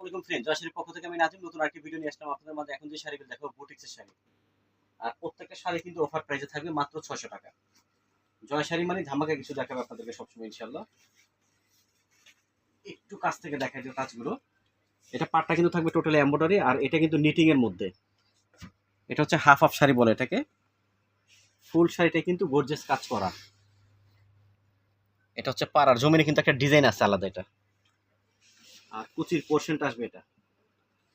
ওয়ালাইকুম ফ্রেন্ড জয়শাড়ির পক্ষ থেকে আমি নাজিম নতুন আরেকটি ভিডিও নিয়ে আসলাম। আপনাদের মাঝে এখন যে শাড়িগুলো দেখো বুটিক্সের শাড়ি। আর প্রত্যেকটা শাড়ি কিন্তু অফার প্রাইসে থাকবে মাত্র ছশো টাকা। জয় শাড়ি মানে ধামাকা কিছু দেখাবে আপনাদেরকে সবসময় ইনশাল্লাহ একটু কাছ থেকে দেখা যায় কাজগুলো। এটা পাটটা কিন্তু থাকবে টোটালি এম্ব্রয়ডারি আর এটা কিন্তু নিটিং এর মধ্যে। এটা হচ্ছে হাফ হাফ শাড়ি বলে এটাকে। ফুল শাড়িটা কিন্তু গর্জেস কাজ করা। এটা হচ্ছে পাড়ার, জমিনে কিন্তু একটা ডিজাইন আছে আলাদা এটা। আর কুচির পোর্শনটা আসবে এটা।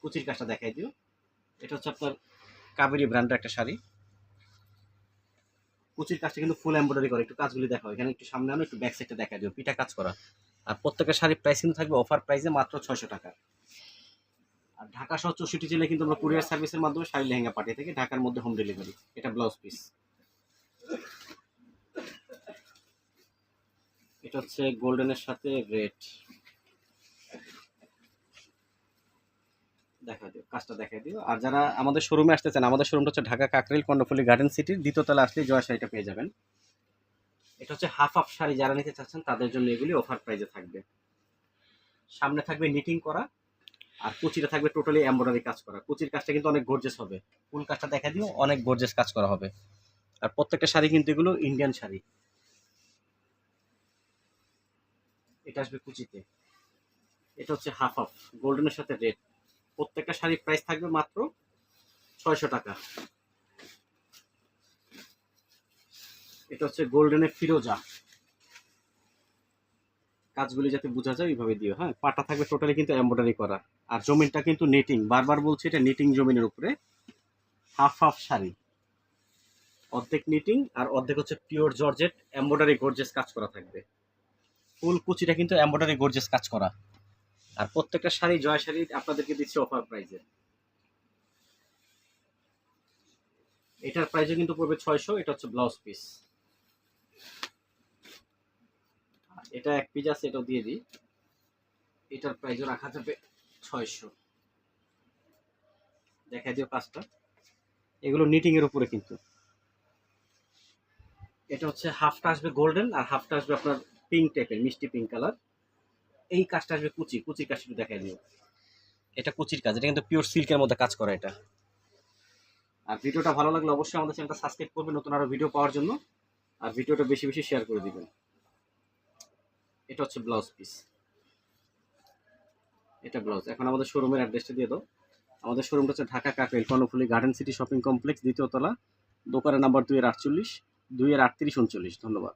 কুচির কাজটা দেখাই দিও। এটা হচ্ছে আপনার কাবেরি ব্র্যান্ডের একটা শাড়ি। কুচির কাজটা কিন্তু ফুল এমব্রয়ডারি করে। একটু কাজগুলি দেখাও। এখানে একটু সামনে আনো একটু ব্যাক সাইডটা দেখা দিও। পিঠা কাজ করা। আর প্রত্যেকটা শাড়ির প্রাইস কিন্তু থাকবে অফার প্রাইসে মাত্র ছয়শো টাকা। আর ঢাকা সহ চৌষট্টি জেলায় কিন্তু আমরা কুরিয়ার সার্ভিসের মাধ্যমে শাড়ি লেহেঙ্গা পাঠিয়ে থাকি। ঢাকার মধ্যে হোম ডেলিভারি এটা ব্লাউজ পিস এটা হচ্ছে গোল্ডেনের সাথে রেড দেখা দিও, কাজটা দেখা দিও। আর যারা আমাদের শোরুমে আসতে চান আমাদের শোরুমটা হচ্ছে ঢাকা কাকরিল কর্ণফুলি গার্ডেন সিটির দ্বিতীয় তলা আসলে জয় শাড়িটা পেয়ে যাবেন। এটা হচ্ছে হাফ হাফ শাড়ি যারা নিতে চাচ্ছেন, তাদের জন্য এগুলি অফার প্রাইজে থাকবে। সামনে থাকবে নিটিং করা, আর কুচিটা থাকবে টোটালি এমব্রয়ডারি কাজ করা। কুচির কাজটা কিন্তু অনেক গর্জেস হবে। ফুল কাজটা দেখা দিও, অনেক গর্জেস কাজ করা হবে। আর প্রত্যেকটা শাড়ি কিন্তু এগুলো ইন্ডিয়ান শাড়ি। এটা আসবে কুচিতে। এটা হচ্ছে হাফ হাফ গোল্ডেনের সাথে রেড প্রত্যেকটা শাড়ির প্রাইস থাকবে মাত্র ছয়শো টাকা। এটা হচ্ছে গোল্ডেনের ফিরোজা কাজগুলি যাতে বোঝা যায়, ওইভাবে দিও হ্যাঁ? পাটা থাকবে টোটালি কিন্তু এমব্রয়ডারি করা। আর জমিনটা কিন্তু নেটিং বারবার বলছি এটা নেটিং জমিনের উপরে। Half half sari. অর্ধেক নিটিং আর অর্ধেক হচ্ছে পিওর জর্জেট এমব্রয়ডারি গর্জেস কাজ করা থাকবে। ফুল কুচিটা কিন্তু এমব্রয়ডারি গর্জেস কাজ করা। আর প্রত্যেকটা শাড়ি, জয় শাড়ি আপনাদেরকে দিচ্ছে অফার প্রাইজে এটার প্রাইসও কিন্তু পড়বে ছয়শো, এটা হচ্ছে ব্লাউজ পিস এটা এক পিস আছে, এটাও দিয়ে দিই। এটার প্রাইসও রাখা যাবে ছয়শো। দেখা দিও কাজটা। এগুলো নিটিং এর উপরে কিন্তু। এটা হচ্ছে হাফটা আসবে গোল্ডেন আর হাফটা আসবে আপনার পিঙ্ক টাইপের মিষ্টি পিঙ্ক কালার এই কাজটা আসবে কুচি, কুচির কাজ একটু দেখাই দিও। এটা কুচির কাজ, এটা কিন্তু পিওর সিল্কের মধ্যে কাজ করা এটা। আর ভিডিওটা ভালো লাগলে অবশ্যই আমাদের চ্যানেলটা সাবস্ক্রাইব করবেন নতুন আরও ভিডিও পাওয়ার জন্য। আর ভিডিওটা বেশি বেশি শেয়ার করে দিবেন। এটা হচ্ছে ব্লাউজ পিস এটা ব্লাউজ এখন আমাদের শোরুমের অ্যাড্রেসটা দিয়ে দাও। আমাদের শোরুমটা হচ্ছে Dhaka Kakrail Karnaphuli garden city shopping complex দ্বিতীয় তলা, দোকানের নাম্বার দুই এর আটচল্লিশ দুই এর আটত্রিশ, উনচল্লিশ। ধন্যবাদ।